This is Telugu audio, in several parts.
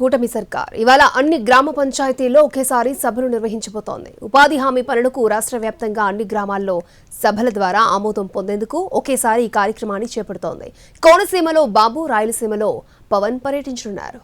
కూటమి సర్కార్. ఇవాళ అన్ని గ్రామ పంచాయతీల్లో ఒకేసారి సభలు నిర్వహించబోతోంది. ఉపాధి హామీ పనులకు రాష్ట్ర వ్యాప్తంగా అన్ని గ్రామాల్లో సభల ద్వారా ఆమోదం పొందేందుకు ఒకేసారి ఈ కార్యక్రమాన్ని చేపడుతోంది. కోనసీమలో బాబు రాయలసీమలో పవన్ పర్యటించనున్నారు.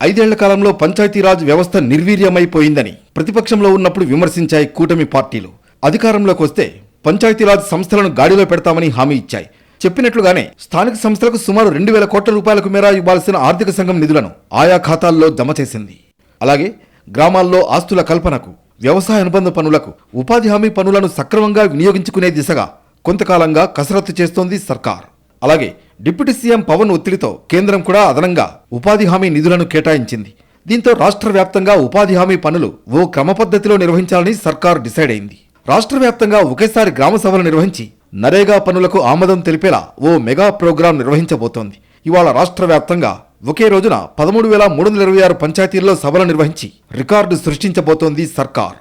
ఐదేళ్ళ కాలంలో పంచాయతీరాజ్ వ్యవస్థ నిర్వీర్యమైపోయిందని ప్రతిపక్షంలో ఉన్నప్పుడు విమర్శించాయి కూటమి పార్టీలు. అధికారంలోకి వస్తే పంచాయతీరాజ్ సంస్థలను గాడిలో పెడతామని హామీ ఇచ్చాయి. చెప్పినట్లుగానే స్థానిక సంస్థలకు సుమారు రెండు వేల కోట్ల రూపాయలకు మేర ఇవ్వాల్సిన ఆర్థిక సంఘం నిధులను ఆయా ఖాతాల్లో జమ చేసింది. అలాగే గ్రామాల్లో ఆస్తుల కల్పనకు వ్యవసాయ అనుబంధ పనులకు ఉపాధి హామీ పనులను సక్రమంగా వినియోగించుకునే దిశగా కొంతకాలంగా కసరత్తు చేస్తోంది సర్కార్. అలాగే డిప్యూటీ సీఎం పవన్ ఒత్తిడితో కేంద్రం కూడా అదనంగా ఉపాధి హామీ నిధులను కేటాయించింది. దీంతో రాష్ట్ర వ్యాప్తంగా ఉపాధి హామీ పనులు ఓ క్రమపద్ధతిలో నిర్వహించాలని సర్కార్ డిసైడ్ అయింది. రాష్ట్ర వ్యాప్తంగా ఒకేసారి గ్రామ సభలు నిర్వహించి నరేగా పనులకు ఆమోదం తెలిపేలా ఓ మెగా ప్రోగ్రాం నిర్వహించబోతోంది. ఇవాళ రాష్ట్ర వ్యాప్తంగా ఒకే రోజున పదమూడు వేల మూడు వందల ఇరవై ఆరు పంచాయతీల్లో సభలు నిర్వహించి రికార్డు సృష్టించబోతోంది సర్కార్.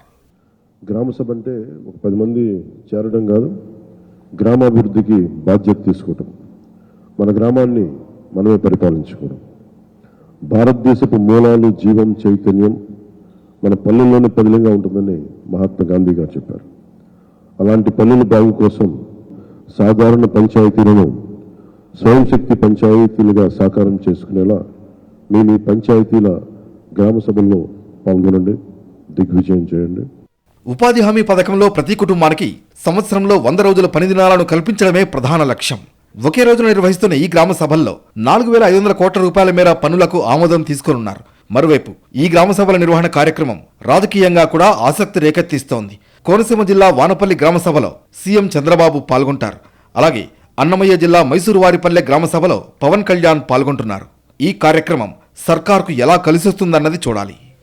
గ్రామ సభ అంటే ఒక పది మంది చేరడం కాదు గ్రామాభివృద్ధికి బాధ్యత తీసుకోవటం. మన గ్రామాన్ని మనమే పరిపాలించుకోవడం. భారతదేశపు మూలాలు జీవం చైతన్యం మన పల్లెల్లోనే పదిలంగా ఉంటుందని మహాత్మా గాంధీ గారు చెప్పారు. అలాంటి పల్లెల బాగు కోసం సాధారణ పంచాయతీలను స్వయం శక్తి పంచాయతీలుగా సాకారం చేసుకునేలా మీ మీ పంచాయతీల గ్రామ సభల్లో పాల్గొనండి దిగ్విజయం చేయండి. ఉపాధి హామీ పథకంలో ప్రతి కుటుంబానికి సంవత్సరంలో వంద రోజుల పని దినాలను కల్పించడమే ప్రధాన లక్ష్యం. ఒకే రోజున నిర్వహిస్తున్న ఈ గ్రామ సభల్లో నాలుగు వేల ఐదు వందల కోట్ల రూపాయల మేర పనులకు ఆమోదం తీసుకోనున్నారు. మరోవైపు ఈ గ్రామ సభల నిర్వహణ కార్యక్రమం రాజకీయంగా కూడా ఆసక్తి రేకెత్తిస్తోంది. కోనసీమ జిల్లా వానపల్లి గ్రామ సభలో సీఎం చంద్రబాబు పాల్గొంటారు. అలాగే అన్నమయ్య జిల్లా మైసూరు వారిపల్లె గ్రామ సభలో పవన్ కళ్యాణ్ పాల్గొంటున్నారు. ఈ కార్యక్రమం సర్కార్కు ఎలా కలిసొస్తుందన్నది చూడాలి.